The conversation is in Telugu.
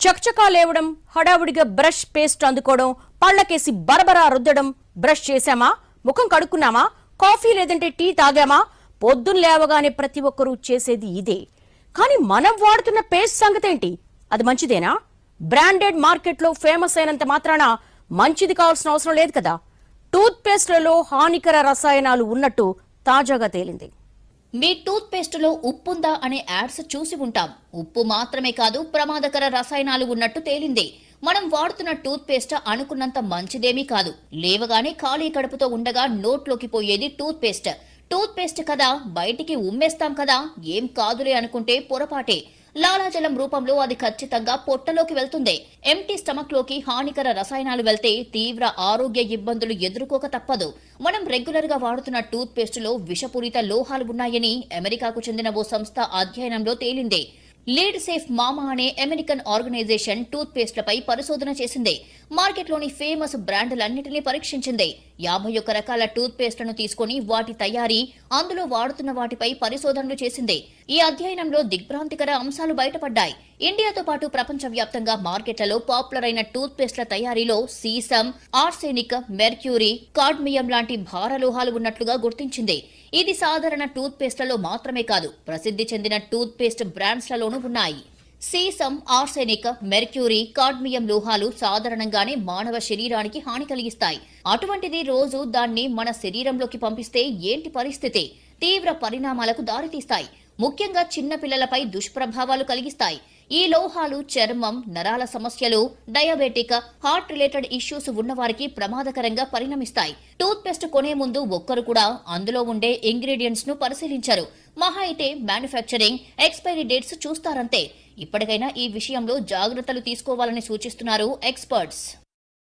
చకచకా లేవడం హడావుడిగా బ్రష్ పేస్ట్ అందుకోవడం పళ్ళకేసి బరబరా రుద్దడం బ్రష్ చేశామా? ముఖం కడుక్కున్నామా? కాఫీ లేదంటే టీ తాగామా? పొద్దున్న లేవగానే ప్రతి ఒక్కరూ చేసేది ఇదే. కానీ మనం వాడుతున్న పేస్ట్ సంగతేంటి? అది మంచిదేనా? బ్రాండెడ్ మార్కెట్లో ఫేమస్ అయినంత మాత్రాన మంచిది కావాల్సిన అవసరం లేదు కదా. టూత్ పేస్ట్లలో హానికర రసాయనాలు ఉన్నట్టు తాజాగా తేలింది. మీ టూత్ పేస్ట్లో ఉప్పుందా అనే యాడ్స్ చూసి ఉంటాం. ఉప్పు మాత్రమే కాదు ప్రమాదకర రసాయనాలు ఉన్నట్టు తేలింది. మనం వాడుతున్న టూత్ పేస్ట్ అనుకున్నంత మంచిదేమీ కాదు. లేవగానే ఖాళీ కడుపుతో ఉండగా నోట్లోకి పోయేది టూత్ పేస్ట్ టూత్ పేస్ట్ కదా బయటికి ఉమ్మేస్తాం కదా ఏం కాదులే అనుకుంటే పొరపాటే. లాలాజలం రూపంలో అది ఖచ్చితంగా పొట్టలోకి వెళ్తుంది. ఎంటీ స్టమక్లోకి హానికర రసాయనాలు వెళ్తే తీవ్ర ఆరోగ్య ఇబ్బందులు ఎదుర్కోక తప్పదు. మనం రెగ్యులర్గా వాడుతున్న టూత్ పేస్ట్లో విషపూరిత లోహాలు ఉన్నాయని అమెరికాకు చెందిన ఓ సంస్థ అధ్యయనంలో తేలింది. లీడ్ సేఫ్ మామా అనే అమెరికన్ ఆర్గనైజేషన్ టూత్ పేస్ట్లపై పరిశోధన చేసింది. మార్కెట్లోని ఫేమస్ బ్రాండ్లన్నింటినీ పరీక్షించింది. యాభై ఒక్క రకాల టూత్ పేస్ట్లను తీసుకొని వాటి తయారీ అందులో వాడుతున్న వాటిపై పరిశోధనలు చేసింది. ఈ అధ్యయనంలో దిగ్భ్రాంతికర అంశాలు బయటపడ్డాయి. ఇండియాతో పాటు ప్రపంచవ్యాప్తంగా మార్కెట్లలో పాపులర్ అయిన టూత్ పేస్ట్ల తయారీలో సీసం ఆర్సెనిక్ మెర్క్యూరీ కాడ్మియం లాంటి భారలోహాలు ఉన్నట్లుగా గుర్తించింది. ఇది సాధారణ టూత్ పేస్ట్లలో మాత్రమే కాదు ప్రసిద్ధి చెందిన టూత్ పేస్ట్ బ్రాండ్స్లలోనూ ఉన్నాయి. సీసం ఆర్సెనిక్ మెర్క్యూరీ కాడ్మియం లోహాలు సాధారణంగానే మానవ శరీరానికి హాని కలిగిస్తాయి. అటువంటిది రోజు దాన్ని మన శరీరంలోకి పంపిస్తే ఏంటి పరిస్థితి? తీవ్ర పరిణామాలకు దారితీస్తాయి. ముఖ్యంగా చిన్న పిల్లలపై దుష్ప్రభావాలు కలిగిస్తాయి. ఈ లోహాలు చర్మం నరాల సమస్యలు డయాబెటిక్ హార్ట్ రిలేటెడ్ ఇష్యూస్ ఉన్నవారికి ప్రమాదకరంగా పరిణమిస్తాయి. టూత్ పేస్ట్ కొనే ముందు ఒక్కరు కూడా అందులో ఉండే ఇంగ్రీడియంట్స్ను పరిశీలించరు. మహా అయితే మ్యానుఫ్యాక్చరింగ్ ఎక్స్పైరీ డేట్స్ చూస్తారంతే. ఇప్పటికైనా ఈ విషయంలో జాగ్రత్తలు తీసుకోవాలని సూచిస్తున్నారు ఎక్స్పర్ట్స్